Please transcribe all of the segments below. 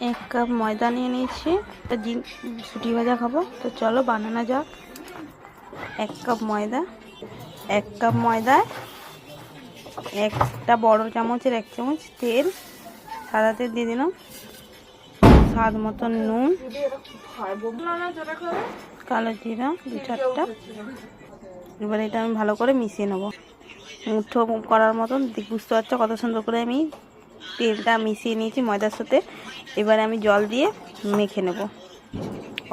এক কাপ ময়দা নিয়ে নিয়েছি। একটা জিন- সুটি ভাজা খাব। তো চলো, বানানো যাক। এক কাপ ময়দা, এক কাপ ময়দায় একটা বড় চামচের এক চামচ তেল, সাদা তেল দিয়ে দিলাম। স্বাদ মতন নুন, কালো জিরা, দু চারটা। এবার এটা আমি ভালো করে মিশিয়ে নেব। মুঠো করার মতন বুঝতে পারছ কত সুন্দর করে আমি তেলটা মিশিয়ে নিয়েছি ময়দার সাথে। এবারে আমি জল দিয়ে মেখে নেব।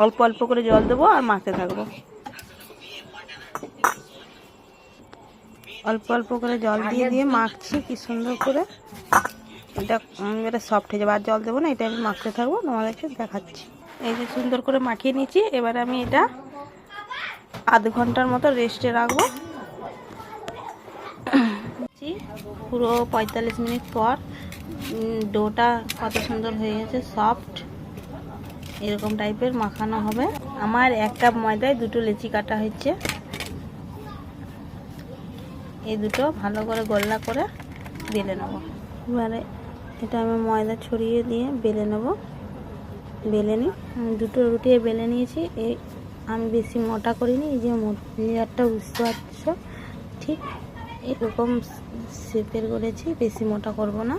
অল্প অল্প করে জল দেবো আর মাখতে থাকব। অল্প অল্প করে জল দিয়ে দিয়ে মাখছি, কি সুন্দর করে। এটা এটা সফট হয়ে যাবে। আর জল দেবো না, এটা আমি মাখতে থাকব তোমাদেরকে দেখাচ্ছি। এই যে সুন্দর করে মাখিয়ে নিয়েছি, এবার আমি এটা আধ ঘণ্টার মতো রেস্টে রাখব। পুরো পঁয়তাল্লিশ মিনিট পর ডোটা কত সুন্দর হয়ে গেছে সফট এরকম টাইপের মাখানো হবে। আমার এক কাপ ময়দায় দুটো লেচি কাটা হচ্ছে এই দুটো ভালো করে গোল্লা করে বেলে নেব। এবারে এটা আমি ময়দা ছড়িয়ে দিয়ে বেলে নেব। বেলে নিই। দুটো রুটি বেলে নিয়েছি। এই আমি বেশি মোটা করিনি, এই যে লেয়ারটা বুঝতে পারছ ঠিক এরকম শেপের করেছি, বেশি মোটা করব না।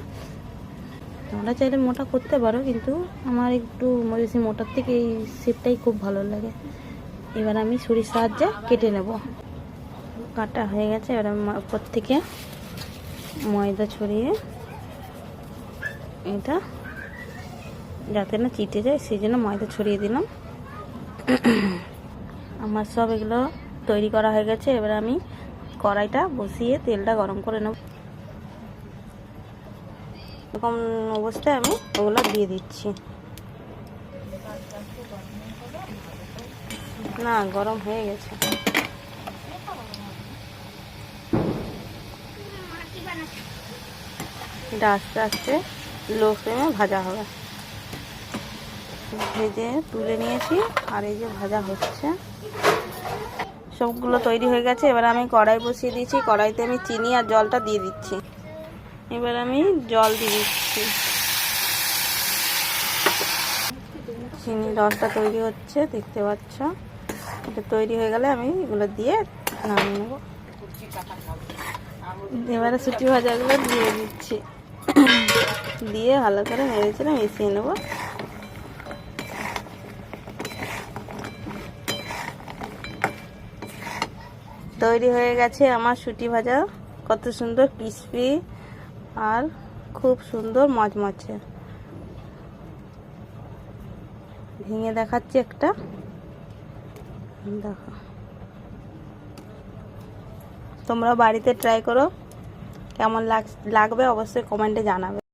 তোমরা চাইলে মোটা করতে পারো, কিন্তু আমার একটু বেশি মোটার থেকে এই শেপটাই খুব ভালো লাগে। এবার আমি ছুরির সাহায্যে কেটে নেব। কাটা হয়ে গেছে, এবার আমি উপর থেকে ময়দা ছড়িয়ে এটা যাতে না চিটে যায়, সেই জন্য ময়দা ছড়িয়ে দিলাম। আমার সব এগুলো তৈরি করা হয়ে গেছে, এবার আমি কড়াইটা বসিয়ে তেলটা গরম করে নেব। এরকম অবস্থায় আমি ওগুলো দিয়ে দিচ্ছি। না, গরম হয়ে গেছে। এটা আস্তে আস্তে লো ফ্লেমে ভাজা হবে। ভেজে তুলে নিয়েছি, আর এই যে ভাজা হচ্ছে। সবগুলো তৈরি হয়ে গেছে, এবার আমি কড়াই বসিয়ে দিয়েছি। কড়াইতে আমি চিনি আর জলটা দিয়ে দিচ্ছি। এবার আমি জল দিয়ে দিচ্ছি। চিনি রসটা তৈরি হচ্ছে, দেখতে পাচ্ছ? এটা তৈরি হয়ে গেলে আমি এগুলো দিয়ে নামিয়ে নেব। এবারে সুটি ভাজাগুলো দিয়ে দিচ্ছি। দিয়ে ভালো করে চেড়ে মিশিয়ে নেব। তৈরি হয়ে গেছে আমার সুটি ভাজা। কত সুন্দর ক্রিসপি আর খুব সুন্দর মচমচে ভেঙে দেখাচ্ছি একটা। দেখো। তোমরা বাড়িতে ট্রাই করো। কেমন লাগ, লাগবে অবশ্যই কমেন্টে জানাবে।